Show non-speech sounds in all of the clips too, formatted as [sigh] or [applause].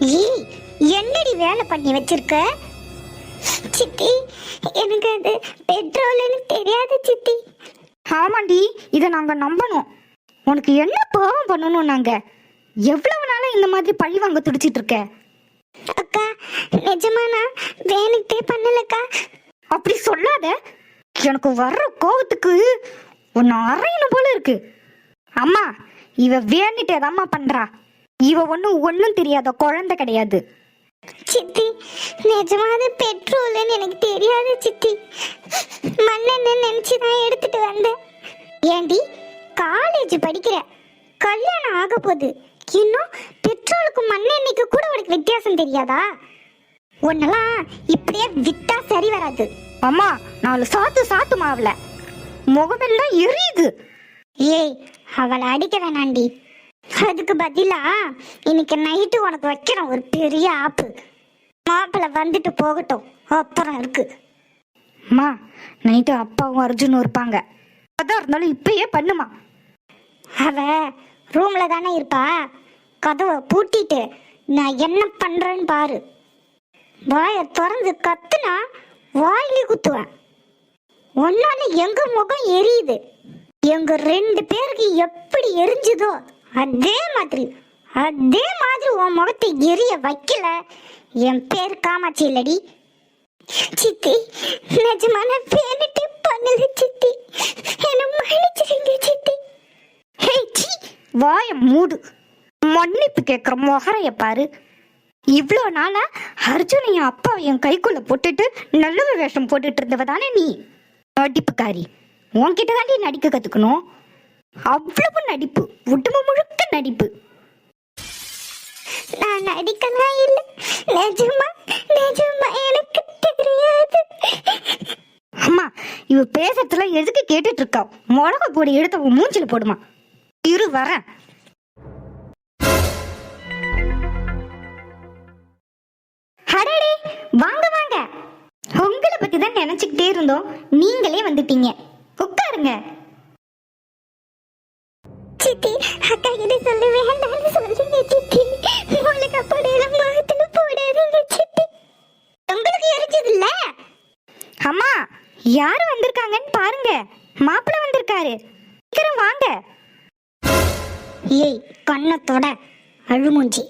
ஏய் என்னடி வேலை பண்ணி வச்சிருக்க? சித்தி எனக்கு அது பெட்ரோல்னு தெரியாது சித்தி. ஆமாண்டி இதை நாங்கள் நம்பணும். உனக்கு என்ன பாவம் பண்ணணும் நாங்கள் எவ்வளவு நாளாக இந்த மாதிரி பழி வாங்க துடிச்சிட்டு இருக்க? அக்கா நிஜமா நான் வேணுக்கிட்டே பண்ணலக்கா. அப்படி சொல்லாத. எனக்கு வர்ற கோவத்துக்கு உன்னை அறையணும் போல இருக்கு. அம்மா இவ வேண்டிட்டே தாம்மா பண்றா? இவ ஒன்றும் ஒன்றும் தெரியாத குழந்தை கிடையாது. சித்தி நிஜமா அது பெட்ரோல்னு எனக்கு தெரியாது சித்தி. மண்ணெண்ணெய் நினைச்சு தான் எடுத்துட்டு வந்தேன். ஏண்டி காலேஜ் படிக்கிற கல்யாணம் ஆக போகுது. இன்னும் பெட்ரோலுக்கும் மண்ணெண்ணெய்க்கு கூட உனக்கு வித்தியாசம் தெரியாதா? உன்னெல்லாம் இப்படியே விட்டா சரி வராது. அம்மா நாலு சாத்து சாத்து மாவுல முகமெல்லாம் எரியுது. ஏய் அவளை அடிக்க வேணாண்டி. அதுக்கு பதிலா இன்னைக்கு நைட்டு உனக்கு வைக்கிறேன் ஒரு பெரிய ஆப்பு. மாப்பிள்ளை வந்துட்டு போகட்டும். அப்புறம் இருக்கு. அம்மா நைட்டு அப்பாவும் அர்ஜுனும் இருப்பாங்க. அதான் இருந்தாலும் இப்பயே பண்ணுமா? அவ ரூம்ல தானே இருப்பா. கதவை பூட்டிட்டு நான் என்ன பண்றேன்னு பாரு. வாயை திறந்து கத்துனா வாயிலே குத்துவேன். ஒன்னால எங்க முகம் எரியுது? எங்க ரெண்டு பேருக்கு எப்படி எரிஞ்சுதோ? அதே மாதிரி அதே மாதிரி உன் முகத்தை எரிய வைக்கல. என் பேர் காமாட்சி இல்லடி. சித்தி நிஜமான பேனிட்டு பண்ணல சித்தி. என்ன மன்னிச்சிருங்க சித்தி. ஹே சீ வாய மூடு. மன்னிப்பு கேட்குற முகரைய பாரு. இவ்வளோ நாளா அர்ஜுனையும் அப்பாவையும் கைக்குள்ள போட்டுட்டு நல்லவ வேஷம் போட்டுட்டு இருந்தவ தானே நீ? நடிப்புக்காரி உன்கிட்ட தாண்டி நடிக்க கத்துக்கணும். அவ்வளவு நடிப்பு உடம்பு முழுக்க நடிப்பு. நான் நடிக்கலாம் இல்ல நிஜமா நிஜமா எனக்கு தெரியாது. அம்மா இவ பேசுறதுல எதுக்கு கேட்டுட்டு இருக்கா? மிளகா பொடி எடுத்து உன் மூஞ்சில போடுமா. இரு வரேன். ஹரடே வாங்க வாங்க. உங்களை பத்தி தான் நினைச்சுக்கிட்டே இருந்தோம். நீங்களே வந்துட்டீங்க. உட்காருங்க. சித்தி அக்கா கிட்ட சொல்ல வேண்டாம்னு சொல்லுங்க சித்தி உங்களுக்கு அப்படியெல்லாம் முகத்துல போடாதீங்க சித்தி. உங்களுக்கு எரிஞ்சது இல்ல? அம்மா யார் வந்திருக்காங்கன்னு பாருங்க. மாப்பிள்ளை வந்திருக்காரு. சீக்கிரம் வாங்க. ஏய் கண்ணத்தோட அழுமூஞ்சி.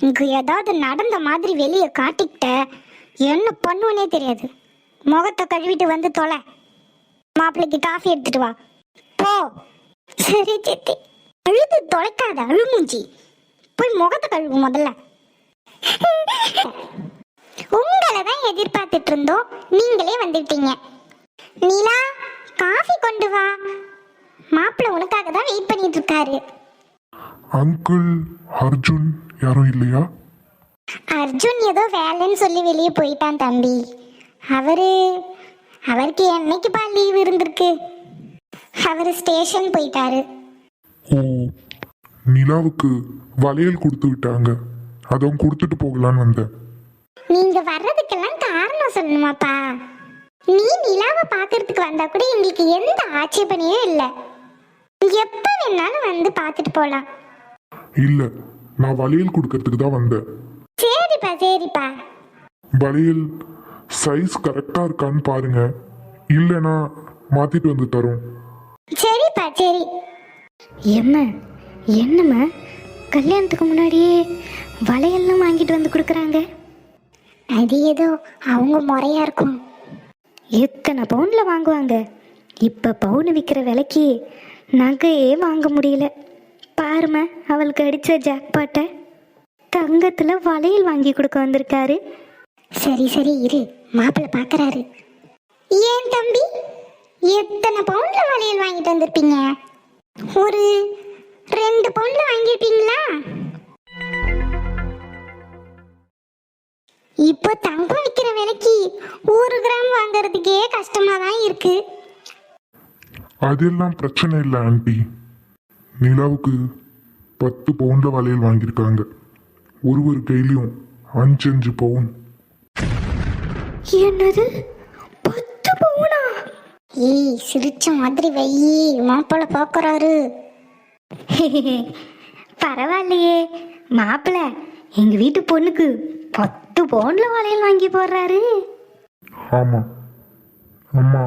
இங்க ஏதாவது நடந்த மாதிரி வெளியே காட்டிக்கிட்ட என்ன பண்ணுவனே தெரியாது. முகத்தை கழுவிட்டு வந்து தொலை. மாப்பிள்ளைக்கு காஃபி எடுத்துட்டு வா. போ. சரி சித்தி. அழுது தொலைக்காத அழுமூஞ்சி. போய் முகத்தை கழுவு முதல்ல. உங்களை தான் எதிர்பார்த்துட்டு இருந்தோம் நீங்களே வந்துட்டீங்க. நீலா காஃபி கொண்டு வா. மாப்பிள்ளை உனக்காக தான் வெயிட் பண்ணிட்டு இருக்காரு அங்கிள் அர்ஜுன் யாரும் இல்லையா? அர்ஜுன் ஏதோ வேலைன்னு சொல்லி வெளியே போயிட்டான் தம்பி. அவரு அவருக்கு என்னைக்குப்பா லீவ் இருந்திருக்கு? அவர் ஸ்டேஷன் போயிட்டாரு. ஓ. நிலாவுக்கு வளையல் கொடுத்து விட்டாங்க. அதான் கொடுத்துட்டு போகலான்னு வந்தேன். நீங்க வர்றதுக்கெல்லாம் காரணம் சொல்லணுமாப்பா. நீ நிலாவை பார்க்கறதுக்கு வந்தா கூட எங்களுக்கு எந்த ஆட்சேபனையும் இல்லை. எப்ப வேணாலும் வந்து பார்த்துட்டு போலாம். இல்லை நான் வளையல் கொடுக்கறதுக்கு தான் வந்தேன். சரிப்பா சரிப்பா. வளையல் சைஸ் கரெக்டாக இருக்கான்னு பாருங்க. இல்லைன்னா மாற்றிட்டு வந்து தரோம். சரிப்பா சரி. எம்ம என்னம்மா? கல்யாணத்துக்கு முன்னாடியே வளையல்லாம் வாங்கிட்டு வந்து கொடுக்குறாங்க. அது ஏதோ அவங்க முறையா இருக்கும். எத்தனை பவுன்ல வாங்குவாங்க? இப்போ பவுன் விற்கிற விலைக்கு நகையே வாங்க முடியல. பாரும்மா அவளுக்கு அடித்த ஜாக்பாட்டை தங்கத்தில் வளையல் வாங்கி கொடுக்க வந்திருக்காரு. சரி சரி இரு. மாப்பிள்ளை பார்க்கறாரு ஏன் தம்பி? எத்தனை பவுண்ட்ல வளையல் வாங்கிட்டு வந்திருப்பீங்க? ஒரு ரெண்டு பவுண்ட்ல வாங்கியிருப்பீங்களா இப்போ தங்கம் விற்கிற விலைக்கு ஒரு கிராம் வாங்குறதுக்கே கஷ்டமா தான் இருக்கு. அதெல்லாம் பிரச்சனை இல்லை ஆண்டி. நிலாவுக்கு பத்து பவுண்டில் வளையல் வாங்கியிருக்காங்க. ஒரு ஒரு கையிலையும் அஞ்சு அஞ்சு பவுன். என்னது? பத்து பவுனா? ஏய் சிரிச்ச மாதிரி வெயி மாப்பிள்ளை பார்க்கறாரு [laughs] பரவாயில்லையே. மாப்பிள்ள எங்க வீட்டு பொண்ணுக்கு பத்து பவுன்ல வளையல் வாங்கி போடுறாரு. ஆமாம் அம்மா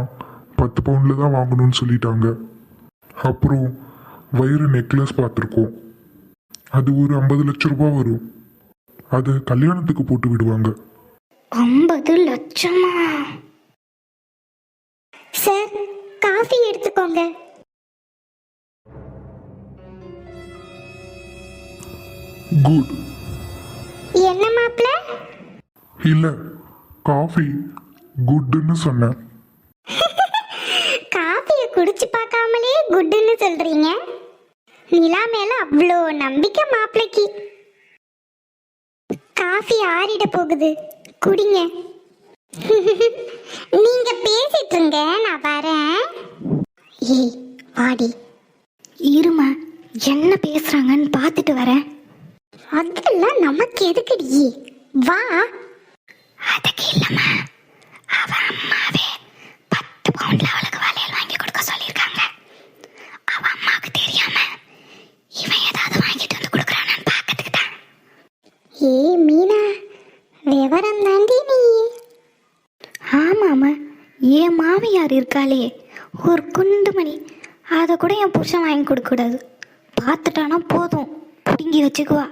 பத்து பவுண்டில் தான் வாங்கணும்னு சொல்லிட்டாங்க. அப்புறம் வயிறு நெக்லஸ் பார்த்துருக்கோம். அது ஒரு ஐம்பது லட்ச ரூபாய் வரும். அதை கல்யாணத்துக்கு போட்டு விடுவாங்க. ஐம்பது லட்சமா சார் காஃபி எடுத்துக்கோங்க. குட் என்ன மாப்பிள்ள இல்லை காஃபி குட்னு சொன்னேன். [laughs] காஃபியை குடிச்சு பார்க்காமலே குட்டுன்னு சொல்றீங்க? நிலா மேல அவ்வளோ நம்பிக்கை மாப்பிளைக்கு. காஃபி ஆறிட போகுது. குடிங்க. [laughs] நீங்க பேசிட்டு இருங்க நான் வரேன் ஏய் வாடி இருமா என்ன பேசுறாங்கன்னு பார்த்துட்டு வரேன் அதெல்லாம் நமக்கு எதுக்குடி வா அதுக்கு இல்லம்மா அவ அம்மாவே பத்து பவுண்ட்ல அவளுக்கு வளையல் வாங்கி கொடுக்க சொல்லியிருக்காங்க அவ அம்மாவுக்கு தெரியாம இவன் ஏதாவது வாங்கிட்டு வந்து கொடுக்குறானான்னு பார்க்கறதுக்கு தான் ஏ மீனா விவரம் தாண்டி நீ ஆமாம்மா என் மாமியார் இருக்காளே ஒரு குண்டுமணி அதை கூட என் பார்க்கக்கூடாது. பார்த்துட்டானா போதும். பிடுங்கி வச்சுக்குவா.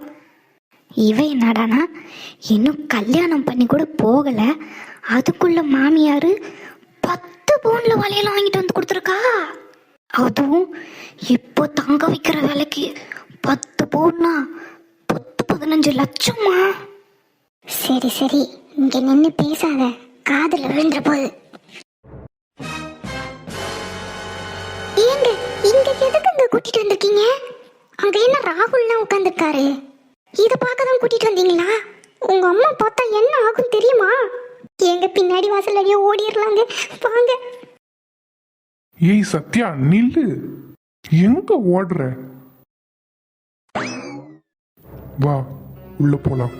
இவ என்னடானா இன்னும் கல்யாணம் பண்ணி கூட போகலை. அதுக்குள்ள மாமியார் பத்து பவுனில் வளையல் வாங்கிட்டு வந்து கொடுத்துருக்கா. அதுவும் இப்போ தங்க வைக்கிற விலைக்கு. பத்து பவுன்னா பத்து பதினஞ்சு லட்சமா? சரி சரி. இங்க நின்று பேசாத. காதில் விழுந்துற போது. இங்க கூட்டிட்டு வந்திருக்கீங்க? அங்க என்ன ராகுல்லாம் உட்காந்துருக்காரு இத பார்க்க தான் கூட்டிட்டு வந்தீங்களா? உங்க அம்மா பார்த்தா என்ன ஆகும் தெரியுமா? எங்க பின்னாடி வாசல் அடியே ஓடிடலாங்க. வாங்க. ஏய் சத்யா நில்லு. எங்க ஓடுற? வா உள்ள போலாம்.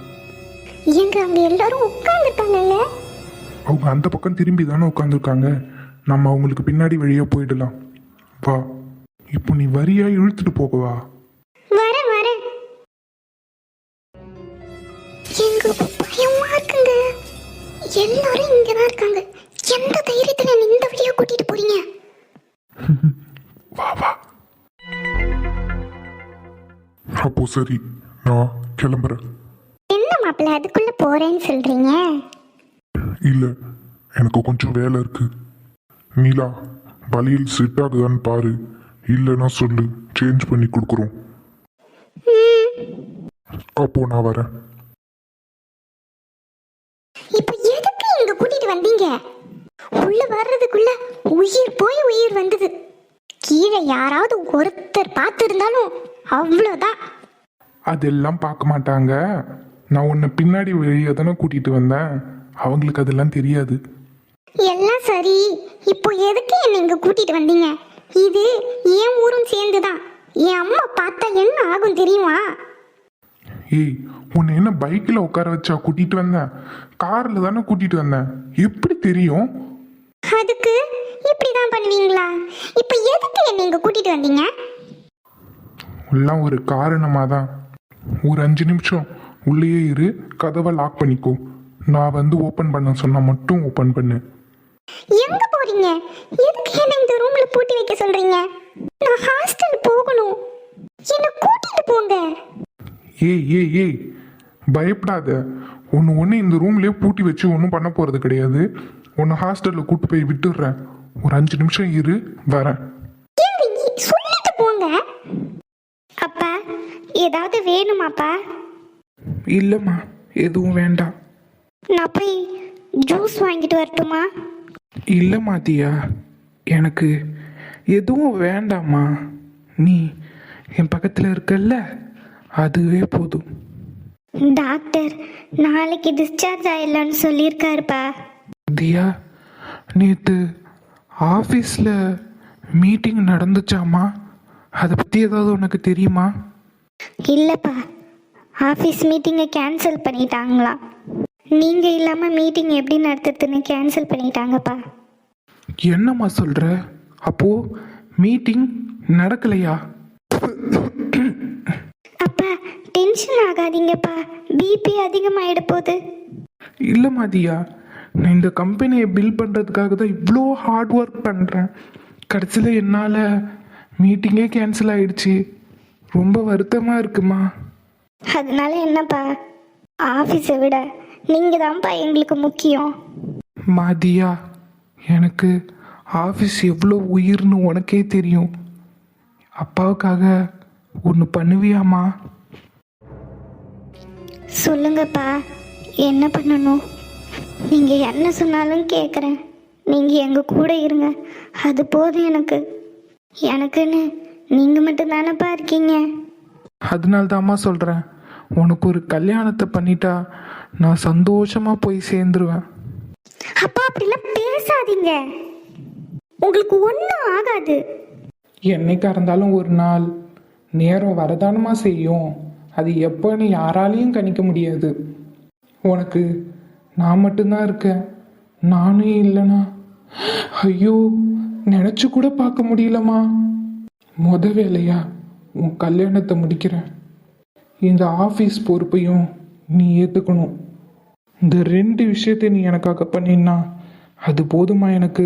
எங்க அங்க எல்லாரும் உட்காந்துருக்காங்கல்ல அவங்க அந்த பக்கம் திரும்பி தானே உட்காந்துருக்காங்க நம்ம அவங்களுக்கு பின்னாடி வழியா போயிடலாம். வா. இப்போ நீ வரியா இழுத்துட்டு போகவா? வரேன் வரேன் எங்க பயமா இருக்குங்க. எல்லாரும் இங்கதான் இருக்காங்க. எந்த தைரியத்துல நீ இந்த வழியா கூட்டிட்டு போறீங்க? வா வா. அப்போ சரி நான் கிளம்புறேன். என்ன மாப்பிள்ள அதுக்குள்ள போறேன்னு சொல்றீங்க? இல்லை எனக்கு கொஞ்சம் வேலை இருக்கு. நீலா வழியில் செட் ஆகுதான்னு பாரு. இல்லைன்னா சொல்லு. சேஞ்ச் பண்ணி கொடுக்குறோம். அப்போ நான் வரேன். இப்ப எதுக்கு இங்க கூட்டிட்டு வந்தீங்க? உள்ள வர்றதுக்குள்ள உயிர் போய் உயிர் வந்தது. கீழே யாராவது ஒருத்தர் பார்த்து இருந்தாலும் அவ்வளோதான் அதெல்லாம் பார்க்க மாட்டாங்க. நான் உன்னை பின்னாடி வழியா தானே கூட்டிட்டு வந்தேன். அவங்களுக்கு அதெல்லாம் தெரியாது. எல்லாம் சரி. இப்போ எதுக்கு என்னை இங்க கூட்டிட்டு வந்தீங்க? இது என் ஊரும் சேர்ந்துதான். என் அம்மா பார்த்தா என்ன ஆகும் தெரியுமா? ஏய் உன்னை என்ன பைக்கில் உட்கார வச்சா கூட்டிட்டு வந்தேன் காரில் தானே கூட்டிட்டு வந்தேன் எப்படி தெரியும்? அதுக்கு இப்படிதான் பண்ணுவீங்களா? இப்போ எதுக்கு என்னை இங்க கூட்டிட்டு வந்தீங்க? எல்லாம் ஒரு காரணமாக தான் ஒரு அஞ்சு நிமிஷம் உள்ளேயே இரு கதவை லாக் பண்ணிக்கோ. நான் வந்து ஓப்பன் பண்ண சொன்னா மட்டும் ஓப்பன் பண்ணு. எங்க போறீங்க? எதுக்கு என்ன இந்த ரூம்ல பூட்டி வைக்க சொல்றீங்க? நான் ஹாஸ்டல் போகணும். என்ன கூட்டிட்டு போங்க. ஏய் ஏய் ஏய் பயப்படாத. ஒன்று ஒன்று இந்த ரூம்லேயே பூட்டி வச்சு ஒன்றும் பண்ண போகிறது கிடையாது. உன்னை ஹாஸ்டலில் கூட்டு போய் விட்டுடுறேன் ஒரு அஞ்சு நிமிஷம் இரு வரேன். சொல்லிட்டு போங்க. அப்பா ஏதாவது வேணுமாப்பா? இல்லைம்மா எதுவும் வேண்டாம். நான் போய் ஜூஸ் வாங்கிட்டு வரட்டுமா? இல்லைம்மா தியா எனக்கு எதுவும் வேண்டாம்மா. நீ என் பக்கத்தில் இருக்கல்ல? அதுவே போதும். டாக்டர் நாளைக்கு டிஸ்சார்ஜ் ஆயிடலான்னு சொல்லியிருக்காருப்பா. தியா நேற்று ஆஃபீஸில் மீட்டிங் நடந்துச்சாம்மா? அதை பற்றி ஏதாவது உனக்கு தெரியுமா? இல்லைப்பா ஆஃபீஸ் மீட்டிங்கை கேன்சல் பண்ணிட்டாங்களாம். நீங்கள் இல்லாமல் மீட்டிங் எப்படி நடத்துறதுன்னு கேன்சல் பண்ணிட்டாங்கப்பா. என்னம்மா சொல்கிற அப்போது மீட்டிங் நடக்கலையா? அப்பா டென்ஷன் ஆகாதீங்கப்பா. பிபி அதிகமாயிட போகுது. இல்லை மாதியா நான் இந்த கம்பெனியை பில் பண்ணுறதுக்காக தான் இவ்வளோ ஹார்ட் ஒர்க் பண்ணுறேன் கடைசியில் என்னால் மீட்டிங்கே கேன்சல் ஆயிடுச்சு. ரொம்ப வருத்தமாக இருக்குமா? அதனால என்னப்பா? ஆஃபீஸை விட நீங்கள் தான்ப்பா எங்களுக்கு முக்கியம். மாதியா எனக்கு ஆஃபீஸ் எவ்வளோ உயிர்னு உனக்கே தெரியும். அப்பாவுக்காக ஒன்று பண்ணுவியாம்மா? சொல்லுங்கப்பா என்ன பண்ணணும்? நீங்கள் என்ன சொன்னாலும் கேட்குறேன் நீங்கள் எங்கள் கூட இருங்க அது போதும் எனக்கு. எனக்குன்னு நீங்கள் மட்டும்தானப்பா இருக்கீங்க? அதனால தாம்மா சொல்கிறேன் உனக்கு ஒரு கல்யாணத்தை பண்ணிட்டா நான் சந்தோஷமாக போய் சேர்ந்துருவேன். அப்பா அப்படிலாம் பேசாதீங்க. உங்களுக்கு ஒன்றும் ஆகாது. என்னைக்கா இருந்தாலும் ஒரு நாள் நேரம் வரதானமா செய்யும். அது எப்போன்னு யாராலையும் கணிக்க முடியாது. உனக்கு நான் மட்டும்தான் இருக்கேன். நானே இல்லைனா? ஐயோ நினச்சி கூட பார்க்க முடியலம்மா. முத வேலையா உன் கல்யாணத்தை முடிக்கிறேன். இந்த ஆஃபீஸ் பொறுப்பையும் நீ ஏற்றுக்கணும் இந்த ரெண்டு விஷயத்தை நீ எனக்காக பண்ணினா அது போதுமா எனக்கு?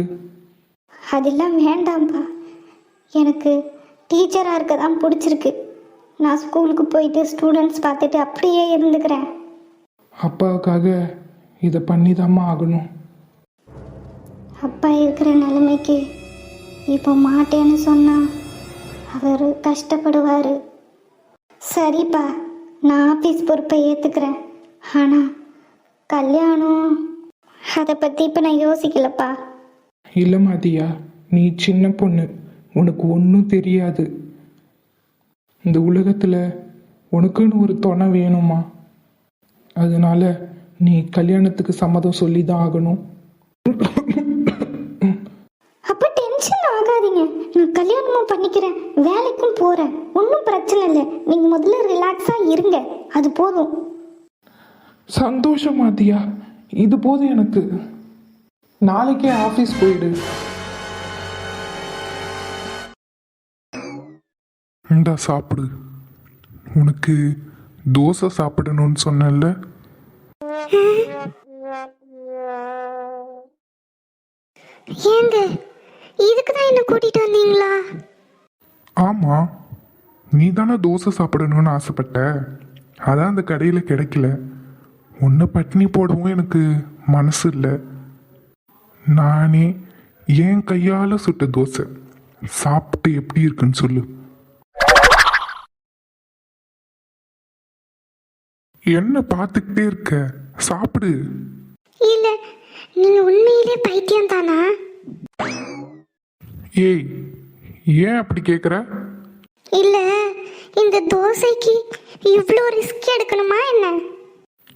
அதெல்லாம் வேண்டாம்ப்பா. எனக்கு டீச்சராக இருக்க தான் பிடிச்சிருக்கு. நான் ஸ்கூலுக்கு போயிட்டு ஸ்டூடெண்ட்ஸ் பார்த்துட்டு அப்படியே இருந்துக்கிறேன். அப்பாவுக்காக இதை பண்ணி ஆகணும். அப்பா இருக்கிற நிலைமைக்கு இப்போ மாட்டேன்னு சொன்னா அவர் கஷ்டப்படுவார். சரிப்பா நான் ஆஃபீஸ் பொறுப்பை ஏற்றுக்கிறேன் ஆனால் கல்யாணம்? அதை பற்றி இப்போ நான் யோசிக்கலப்பா. இல்லை மாதியா நீ சின்ன பொண்ணு உனக்கு ஒன்றும் தெரியாது. இந்த உலகத்தில் உனக்குன்னு ஒரு துணை வேணுமா? அதனால நீ கல்யாணத்துக்கு சம்மதம் சொல்லி தான் ஆகணும். அப்போ டென்ஷன் ஆகாதீங்க. நான் கல்யாணமும் பண்ணிக்கிறேன் வேலைக்கும் போகிறேன் ஒன்றும் பிரச்சனை இல்லை. நீங்கள் முதல்ல ரிலாக்ஸாக இருங்க. அது போதும். சந்தோஷம் மாதியா இது போதும் எனக்கு. நாளைக்கே ஆஃபீஸ் போயிடு. இந்தா சாப்பிடு? உனக்கு தோசை சாப்பிடணும்னு சொன்னேன்ல? ஏங்க இதுக்கு தான் என்ன கூட்டிகிட்டு வந்தீங்களா? ஆமாம் நீ தானே தோசை சாப்பிடணும்னு ஆசைப்பட்ட? அதான் அந்த கடையில் கிடைக்கல. உன்னை பட்டினி போடவும் எனக்கு மனசு இல்லை. நானே என் கையால் சுட்ட தோசை. சாப்பிட்டு எப்படி இருக்குன்னு சொல்லு. என்ன பார்த்துக்கிட்டே இருக்க? சாப்பிடு. இல்லை நீங்கள் உண்மையிலே பைத்தியம் தானா? ஏய் ஏன் அப்படி கேட்குற இல்லை இந்த தோசைக்கு இவ்வளோ ரிஸ்க் எடுக்கணுமா என்ன?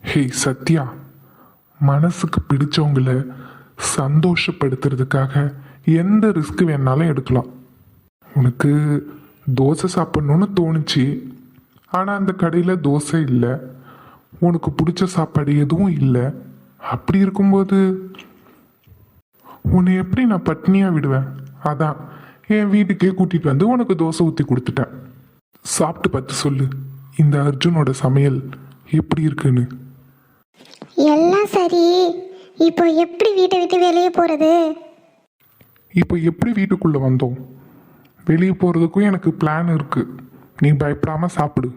ஹேய் சத்யா மனசுக்கு பிடிச்சவங்கள சந்தோஷப்படுத்துறதுக்காக எந்த ரிஸ்க் வேணாலும் எடுக்கலாம். உனக்கு தோசை சாப்பிட்ணுன்னு தோணுச்சு ஆனால் அந்த கடையில் தோசை இல்லை உனக்கு பிடிச்ச சாப்பாடு எதுவும் இல்லை அப்படி இருக்கும்போது உன்னை எப்படி நான் பட்னியாக விடுவேன்? அதான் என் வீட்டுக்கே கூட்டிகிட்டு வந்து உனக்கு தோசை ஊற்றி கொடுத்துட்டேன். சாப்பிட்டு பார்த்து சொல்லு இந்த அர்ஜுனோட சமையல் எப்படி இருக்குன்னு. எல்லாம் சரி. இப்போ எப்படி வீட்டை விட்டு வெளியே போகிறது இப்போ எப்படி வீட்டுக்குள்ளே வந்தோம்? வெளியே போகிறதுக்கும் எனக்கு பிளான் இருக்குது நீ பயப்படாமல் சாப்பிடு.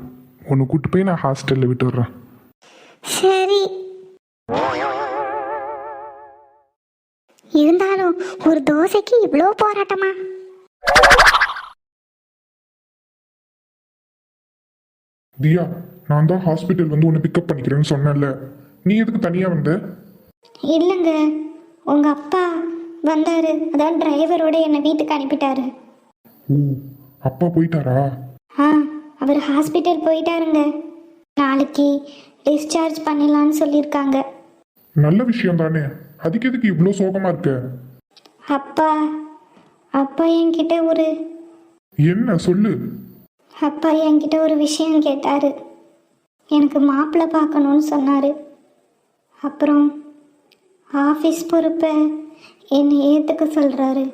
உன்னை கூட்டு போய் நான் ஹாஸ்டலில் விட்டுடுறேன் சரி. இருந்தாலும் ஒரு தோசைக்கு இவ்வளோ போராட்டமா? தியா நான் தான் ஹாஸ்பிட்டல் வந்து உன்னை பிக்கப் பண்ணிக்கிறேன்னு சொன்னேன்ல. நீ எதுக்கு தனியாக வந்த? இல்லைங்க. உங்கள் அப்பா வந்தார். அதான் டிரைவரோட என்னை வீட்டுக்கு அனுப்பிட்டாரு. ஓ அப்பா போயிட்டாரா? ஆ அவர் ஹாஸ்பிட்டல் போயிட்டாருங்க. நாளைக்கு டிஸ்சார்ஜ் பண்ணிடலான்னு சொல்லியிருக்காங்க. நல்ல விஷயம் தானே. அதுக்கு எதுக்கு இவ்வளோ சோகமாக இருக்க? அப்பா அப்பா என்கிட்ட ஒரு என்ன? சொல்லு. அப்பா என்கிட்ட ஒரு விஷயம் கேட்டார். எனக்கு மாப்பிள்ளை பார்க்கணுன்னு சொன்னார். அப்புறம் ஆஃபீஸ் பொறுப்பை என்னை ஏற்றுக்க சொல்கிறாரு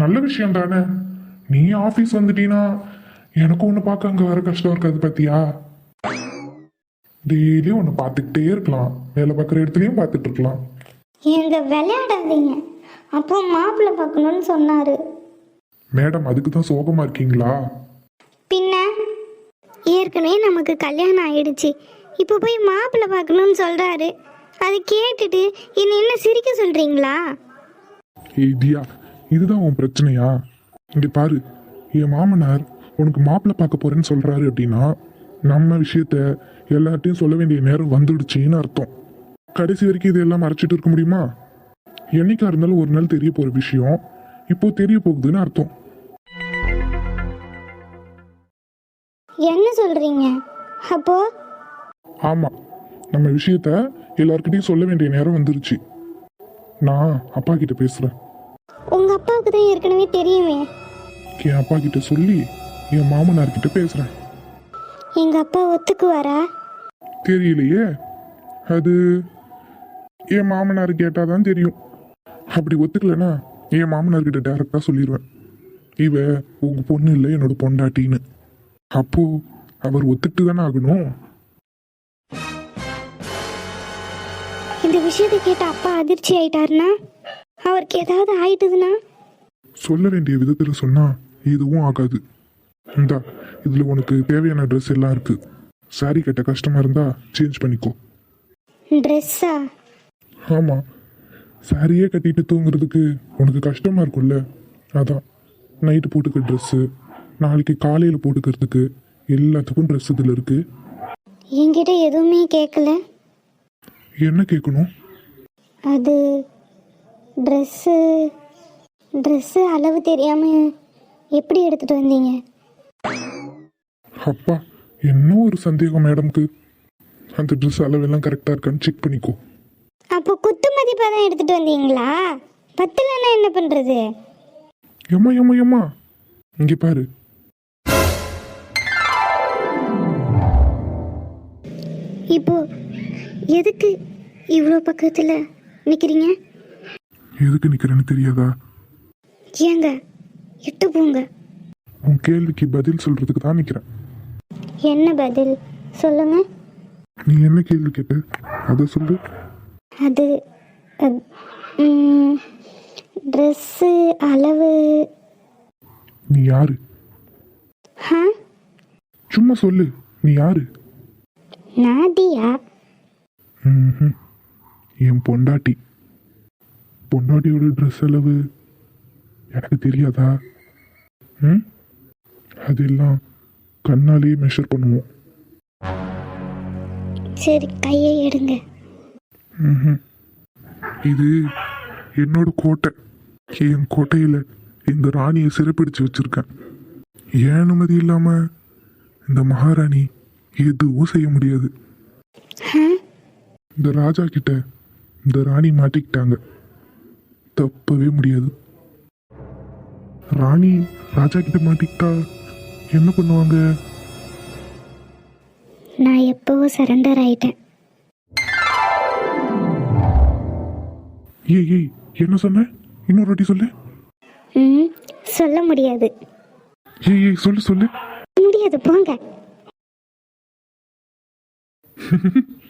நல்ல விஷயம் தானே? நீ ஆஃபீஸ் வந்துட்டீன்னா எனக்கு ஒன்று பார்க்க அங்கே வர கஷ்டம் இருக்காது பார்த்தியா டெய்லியும் உன்னை பார்த்துக்கிட்டே இருக்கலாம். வேலை பார்க்குற இடத்துலையும் பார்த்துட்டு இருக்கலாம். எங்க விளையாடாதீங்க. அப்போ மாப்பிள்ளை பார்க்கணும்னு சொன்னாரு. மேடம் அதுக்கு தான் சோகமாக இருக்கீங்களா? பின்ன ஏற்கனவே நமக்கு கல்யாணம் ஆயிடுச்சு. இப்போ போய் மாப்பிள்ளை பார்க்கணும்னு சொல்றாரு. அதை கேட்டுட்டு என்ன என்ன சிரிக்க சொல்றீங்களா? ஏய் தியா இதுதான் உன் பிரச்சனையா? இங்கே பாரு என் மாமனார் உனக்கு மாப்பிள்ளை பார்க்க போறேன்னு சொல்றாரு அப்படின்னா நம்ம விஷயத்த எல்லார்ட்டையும் சொல்ல வேண்டிய நேரம் வந்துடுச்சுன்னு அர்த்தம். கடைசி வரைக்கும் இதெல்லாம் மறைச்சிட்டு இருக்க முடியுமா? என்னைக்கா இருந்தாலும் ஒரு நாள் தெரிய போற விஷயம் இப்போ தெரிய போகுதுன்னு அர்த்தம். என்ன சொல்றீங்க? அப்போ ஆமா. நம்ம விஷயத்த எல்லார்கிட்டயும் சொல்ல வேண்டிய நேரம் வந்துருச்சு. நான் அப்பா கிட்ட பேசுறேன். உங்க அப்பாவுக்கு தான் ஏற்கனவே தெரியுமே. என் அப்பா கிட்ட சொல்லி என் மாமனார் கிட்ட பேசுறேன். எங்க அப்பா ஒத்துக்குவாரா? தெரியலையே. அது என் மாமனார் கேட்டால் தான் தெரியும். அப்படி ஒத்துக்கலைன்னா என் மாமனார் கிட்ட டேரெக்டாக சொல்லிடுவேன் இவ உங்க பொண்ணு இல்லை என்னோட பொண்டாட்டின்னு. அப்போ அவர் ஒத்துட்டு தானே ஆகணும்? இந்த விஷயத்தை கேட்ட அப்பா அதிர்ச்சி ஆயிட்டாருன்னா அவருக்கு ஏதாவது ஆயிட்டுதுன்னா சொல்ல வேண்டிய விதத்தில் சொன்னா எதுவும் ஆகாது. இந்தா இதில் உனக்கு தேவையான ட்ரெஸ் எல்லாம் இருக்கு. சாரி கட்ட கஷ்டமா இருந்தா சேஞ்ச் பண்ணிக்கோ. ட்ரெஸ்ஸா ஆமாம் சாரியே கட்டிட்டு தூங்குறதுக்கு உனக்கு கஷ்டமாக இருக்கும்ல? அதான். நைட்டு போட்டுக்க ட்ரெஸ்ஸு நாளைக்கு காலையில் போட்டுக்கிறதுக்கு எல்லாத்துக்கும் ட்ரெஸ் இதில் இருக்கு. என்கிட்ட எதுவுமே கேட்கல என்ன கேட்கணும்? அது ட்ரெஸ்ஸு ட்ரெஸ்ஸு அளவு தெரியாமல் எப்படி எடுத்துகிட்டு வந்தீங்க? அப்பா என்ன ஒரு சந்தேகம் மேடம்க்கு அந்த ட்ரெஸ் அளவெல்லாம் கரெக்டாக இருக்கான்னு செக் பண்ணிக்கோ. அப்போ குத்து மதிப்பாக தான் எடுத்துகிட்டு வந்தீங்களா? பத்துலன்னா என்ன பண்ணுறது எம்மா எம்மா எம்மா இங்கே பாரு. இப்போ எதுக்கு இவ்வளோ பக்கத்தில் நிற்கிறீங்க எதுக்கு நிற்கிறேன்னு தெரியாதா? ஏங்க எட்டு போங்க. உன் கேள்விக்கு பதில் சொல்கிறதுக்கு தான் நிற்கிறேன் என்ன பதில்? சொல்லுங்க. நீ என்ன கேள்வி கேட்ட? அதை சொல்லு. அது ட்ரெஸ்ஸு அளவு. நீ யாரு? சும்மா சொல்லு. நீ யாரு? நாதியா? ம்ஹும். என் பொண்டாட்டி. பொண்டாட்டியோட ட்ரெஸ் அளவு எனக்கு தெரியாதா? ம்? அதெல்லாம் கண்ணாலேயே மெஷர் பண்ணுவோம். சரி கையை எடுங்க. இது என்னோட கோட்டை. என் கோட்டையில் இந்த ராணியை சிறைப்பிடிச்சு வச்சிருக்கேன். ஏன் அனுமதி இல்லாம இந்த மகாராணி எதுவும் செய்ய முடியாது? இந்த ராஜா கிட்ட இந்த ராணி மாட்டிக்கிட்டாங்க. தப்பவே முடியாது. ராணி ராஜா கிட்ட மாட்டிக்கிட்டா என்ன பண்ணுவாங்க? நான் எப்போவோ சரண்டர் ஆயிட்டேன். ஏய் ஏய் என்ன சொன்ன? இன்னொரு வாட்டி சொல்லு. ம் சொல்ல முடியாது. ஏய் ஏய் சொல்லு சொல்லு. முடியாது போங்க. [laughs]